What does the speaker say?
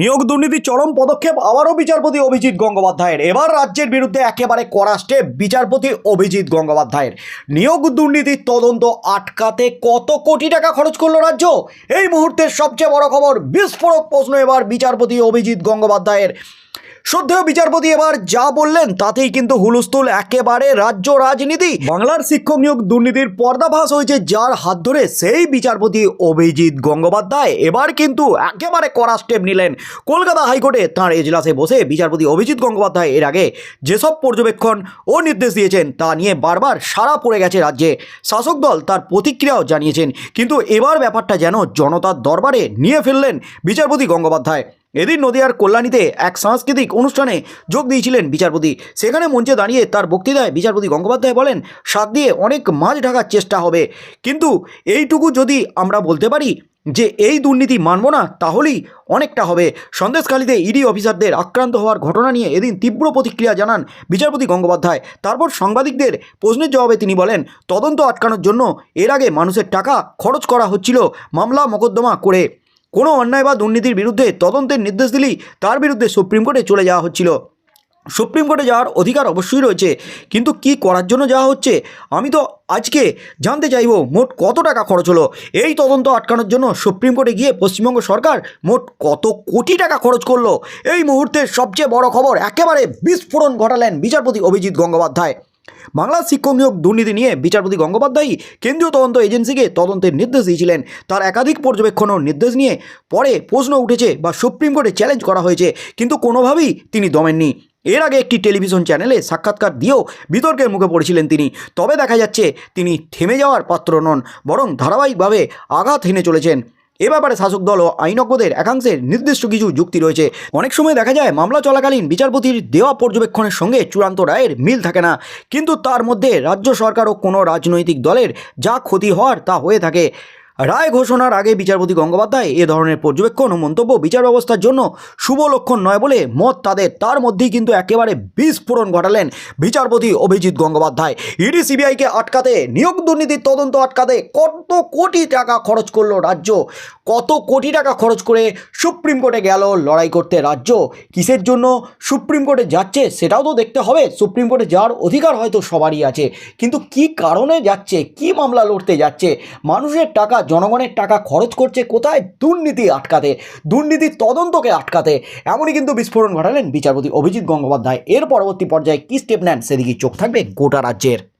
নিয়োগ দুর্নীতি চরম পদক্ষেপ আবারও বিচারপতি অভিজিৎ গঙ্গোপাধ্যায়ের। এবার রাজ্যের বিরুদ্ধে একেবারে কড়া স্টেপ বিচারপতি অভিজিৎ গঙ্গোপাধ্যায়ের। নিয়োগ দুর্নীতির তদন্ত আটকাতে কত কোটি টাকা খরচ করল রাজ্য? এই মুহূর্তের সবচেয়ে বড় খবর, বিস্ফোরক প্রশ্ন এবার বিচারপতি অভিজিৎ গঙ্গোপাধ্যায়ের। শ্রদ্ধেয় বিচারপতি এবার যা বললেন তাতেই কিন্তু হুলস্থুল একেবারে রাজ্য রাজনীতি। বাংলার শিক্ষক নিয়োগ দুর্নীতির পর্দাভাস হয়েছে যার হাত ধরে সেই বিচারপতি অভিজিৎ গঙ্গোপাধ্যায়। এবার কিন্তু একেবারে কড়া স্টেপ নিলেন কলকাতা হাইকোর্টে। তাঁর এজলাসে বসে বিচারপতি অভিজিৎ গঙ্গোপাধ্যায় এর আগে যেসব পর্যবেক্ষণ ও নির্দেশ দিয়েছেন তা নিয়ে বারবার সাড়া পড়ে গেছে রাজ্যে। শাসক দল তার প্রতিক্রিয়াও জানিয়েছেন। কিন্তু এবার ব্যাপারটা যেন জনতার দরবারে নিয়ে ফেললেন বিচারপতি গঙ্গোপাধ্যায়। এদিন নদিয়ার কল্যাণীতে এক সাংস্কৃতিক অনুষ্ঠানে যোগ দিয়েছিলেন বিচারপতি। সেখানে মঞ্চে দাঁড়িয়ে তার বক্তৃতায় বিচারপতি গঙ্গোপাধ্যায় বলেন, সাত দিয়ে অনেক মাছ ঢাকার চেষ্টা হবে। কিন্তু এইটুকু যদি আমরা বলতে পারি যে এই দুর্নীতি মানব না, তাহলেই অনেকটা হবে। সন্দেশখালীতে ইডি অফিসারদের আক্রান্ত হওয়ার ঘটনা নিয়ে এদিন তীব্র প্রতিক্রিয়া জানান বিচারপতি গঙ্গোপাধ্যায়। তারপর সাংবাদিকদের প্রশ্নের জবাবে তিনি বলেন, তদন্ত আটকানোর জন্য এর আগে মানুষের টাকা খরচ করা হচ্ছিল মামলা মোকদ্দমা করে। কোনো অন্যায় বা দুর্নীতির বিরুদ্ধে তদন্তের নির্দেশ দিলেই তার বিরুদ্ধে সুপ্রিম কোর্টে চলে যাওয়া হচ্ছিল। সুপ্রিম কোর্টে যাওয়ার অধিকার অবশ্যই রয়েছে, কিন্তু কি করার জন্য যাওয়া হচ্ছে? আমি তো আজকে জানতে চাইব মোট কত টাকা খরচ হলো? এই তদন্ত আটকানোর জন্য সুপ্রিম কোর্টে গিয়ে পশ্চিমবঙ্গ সরকার মোট কত কোটি টাকা খরচ করল? এই মুহূর্তের সবচেয়ে বড় খবর একেবারে বিস্ফোরণ ঘটালেন বিচারপতি অভিজিৎ গঙ্গোপাধ্যায়। বাংলার শিক্ষক নিয়োগ দুর্নীতি নিয়ে বিচারপতি গঙ্গোপাধ্যায়ই কেন্দ্রীয় তদন্ত এজেন্সিকে তদন্তের নির্দেশ দিয়েছিলেন। তার একাধিক পর্যবেক্ষণ ও নির্দেশ নিয়ে পরে প্রশ্ন উঠেছে বা সুপ্রিম কোর্টে চ্যালেঞ্জ করা হয়েছে, কিন্তু কোনোভাবেই তিনি দমেননি। এর আগে একটি টেলিভিশন চ্যানেলে সাক্ষাৎকার দিয়েও বিতর্কের মুখে পড়েছিলেন তিনি। তবে দেখা যাচ্ছে, তিনি থেমে যাওয়ার পাত্র নন, বরং ধারাবাহিকভাবে আঘাত হেনে চলেছেন। এ ব্যাপারে শাসক দল ও আইনজ্ঞদের একাংশের নির্দিষ্ট কিছু যুক্তি রয়েছে। অনেক সময় দেখা যায়, মামলা চলাকালীন বিচারপতির দেওয়া পর্যবেক্ষণের সঙ্গে চূড়ান্ত রায়ের মিল থাকে না। কিন্তু তার মধ্যে রাজ্য সরকার ও কোনো রাজনৈতিক দলের যা ক্ষতি হওয়ার তা হয়ে থাকে। রায় ঘোষণার আগে বিচারপতি গঙ্গোপাধ্যায় এ ধরনের পর্যবেক্ষণ ও মন্তব্য বিচার ব্যবস্থার জন্য শুভ লক্ষণ নয় বলে মত তাদের। তার মধ্যেই কিন্তু একেবারে বিস্ফোরণ ঘটালেন বিচারপতি অভিজিৎ গঙ্গোপাধ্যায়। ইডি সিবিআইকে আটকাতে, নিয়োগ দুর্নীতির তদন্ত আটকাতে কত কোটি টাকা খরচ করল রাজ্য? কত কোটি টাকা খরচ করে সুপ্রিম কোর্টে গেল লড়াই করতে রাজ্য? কিসের জন্য সুপ্রিম কোর্টে যাচ্ছে সেটাও তো দেখতে হবে। সুপ্রিম কোর্টে যাওয়ার অধিকার হয়তো সবারই আছে। কিন্তু কি কারণে যাচ্ছে? কি মামলা লড়তে যাচ্ছে? মানুষের টাকা জনগণের টাকা খরচ করছে কোথায়? দুর্নীতি আটকাতে। দুর্নীতির তদন্তকে আটকাতে। এমনই কিন্তু বিস্ফোরণ ঘটালেন বিচারপতি অভিজিৎ গঙ্গোপাধ্যায়। এর পরবর্তী পর্যায়ে কী স্টেপ নেন সেদিকে চোখ থাকবে গোটা রাজ্যের।